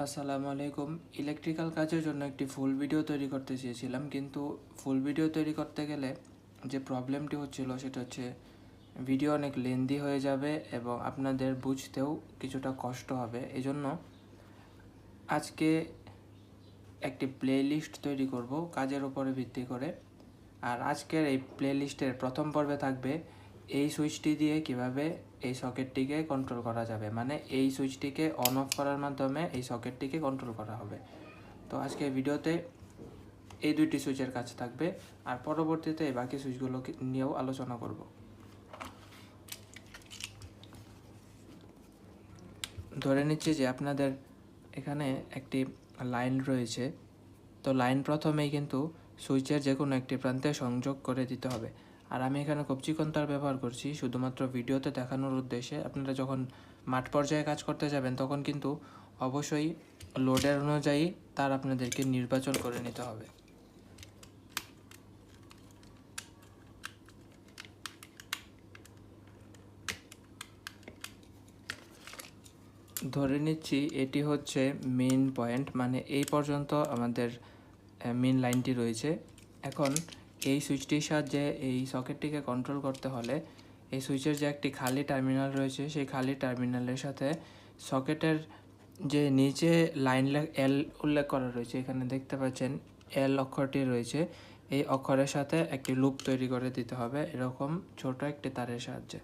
আসসালামু আলাইকুম। ইলেকট্রিক্যাল কাজের জন্য একটি ফুল ভিডিও তৈরি করতে চেয়েছিলাম, কিন্তু ফুল ভিডিও তৈরি করতে গেলে যে প্রবলেমটি হচ্ছিল সেটা হচ্ছে ভিডিও অনেক লেন্দি হয়ে যাবে এবং আপনাদের বুঝতেও কিছুটা কষ্ট হবে। এজন্য আজকে একটি প্লেলিস্ট তৈরি করব, কাজের উপরে ভিত্তি করে। আর আজকের এই প্লেলিস্টের প্রথম পর্বে থাকবে এই সুইচটি দিয়ে কীভাবে এই সকেটটিকে কন্ট্রোল করা যাবে? মানে এই সুইচটিকে অন অফ করার মাধ্যমে এই সকেটটিকে কন্ট্রোল করা হবে। তো আজকে ভিডিওতে এই দুইটি সুইচের কাজ থাকবে। আর পরবর্তীতে এই বাকি সুইচগুলোকে নিয়েও আলোচনা করব। ধরে নিচ্ছি যে আপনাদের এখানে একটি লাইন রয়েছে। তো লাইন প্রথমেই কিন্তু সুইচের যে কোনো একটি প্রান্তে সংযোগ করে দিতে হবে। আর আমি এখানে কবজি তার ব্যবহার করছি, শুধুমাত্র ভিডিওতে দেখানোর উদ্দেশ্যে। আপনারা যখন মাঠ পর্যায়ে কাজ করতে যাবেন, তখন কিন্তু অবশ্যই লোডের অনুযায়ী তার আপনাদেরকে নির্বাচন করে নিতে হবে। ধরে নিচ্ছি এটি হচ্ছে মেন পয়েন্ট মানে এই পর্যন্ত আমাদের মেন লাইনটি রয়েছে। এখন এই সুইচটির সাহায্যে এই সকেটটিকে কন্ট্রোল করতে হলে এই সুইচের যে একটি খালি টার্মিনাল রয়েছে, সেই খালি টার্মিনালের সাথে সকেটের যে নিচে লাইন এল উল্লেখ করা রয়েছে, এখানে দেখতে পাচ্ছেন এল অক্ষরটি রয়েছে। এই অক্ষরের সাথে একটি লুপ তৈরি করে দিতে হবে, এরকম ছোট একটি তারের সাহায্যে।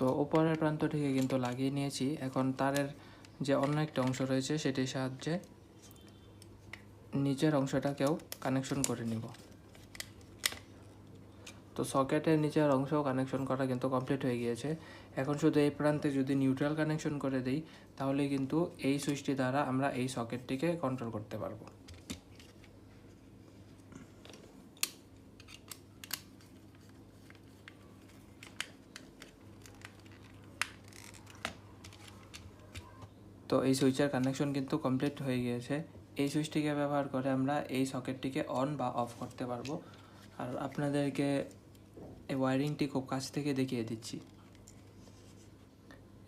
তো উপরের প্রান্তটিকে কিন্তু লাগিয়ে নিয়েছি। এখন তারের যে অন্য একটা অংশ রয়েছে, সেটির সাহায্যে নিচের অংশটাকেও কানেকশন করে নিব। তো সকেটের নিচের অংশও কানেকশন করা কিন্তু কমপ্লিট হয়ে গিয়েছে। এখন শুধু এই প্রান্তে যদি নিউট্রাল কানেকশন করে দিই, তাহলে কিন্তু এই সুইচটি দ্বারা আমরা এই সকেটটিকে কন্ট্রোল করতে পারব। তো এই সুইচের কানেকশন কিন্তু কমপ্লিট হয়ে গিয়েছে। এই সুইচটিকে ব্যবহার করে আমরা এই সকেটটিকে অন বা অফ করতে পারব। আর আপনাদেরকে এই ওয়ারিংটি খুব কাছ থেকে দেখিয়ে দিচ্ছি।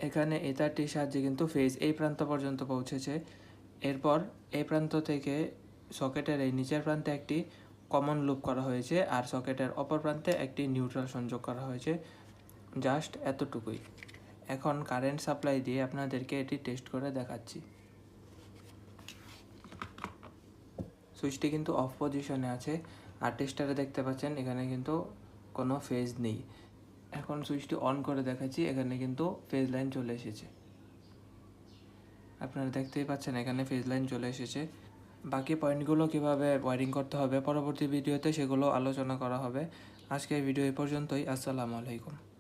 এখানে এই তারটির সাহায্যে কিন্তু ফেজ এই প্রান্ত পর্যন্ত পৌঁছেছে। এরপর এই প্রান্ত থেকে সকেটের এই নিচের প্রান্তে একটি কমন লুপ করা হয়েছে আর সকেটের অপর প্রান্তে একটি নিউট্রাল সংযোগ করা হয়েছে। জাস্ট এতটুকুই। এখন কারেন্ট সাপ্লাই দিয়ে আপনাদেরকে এটি টেস্ট করে দেখাচ্ছি। সুইচটি কিন্তু অফ পজিশনে আছে। আর টেস্টারে দেখতে পাচ্ছেন, এখানে কিন্তু কোনো ফেজ নেই। এখন সুইচটি অন করে দেখাচ্ছি, এখানে কিন্তু ফেজ লাইন চলে এসেছে। আপনারা দেখতেই পাচ্ছেন, এখানে ফেজ লাইন চলে এসেছে। বাকি পয়েন্টগুলো কীভাবে ওয়ারিং করতে হবে, পরবর্তী ভিডিওতে সেগুলো আলোচনা করা হবে। আজকে ভিডিও এই পর্যন্তই, আসসালামু আলাইকুম।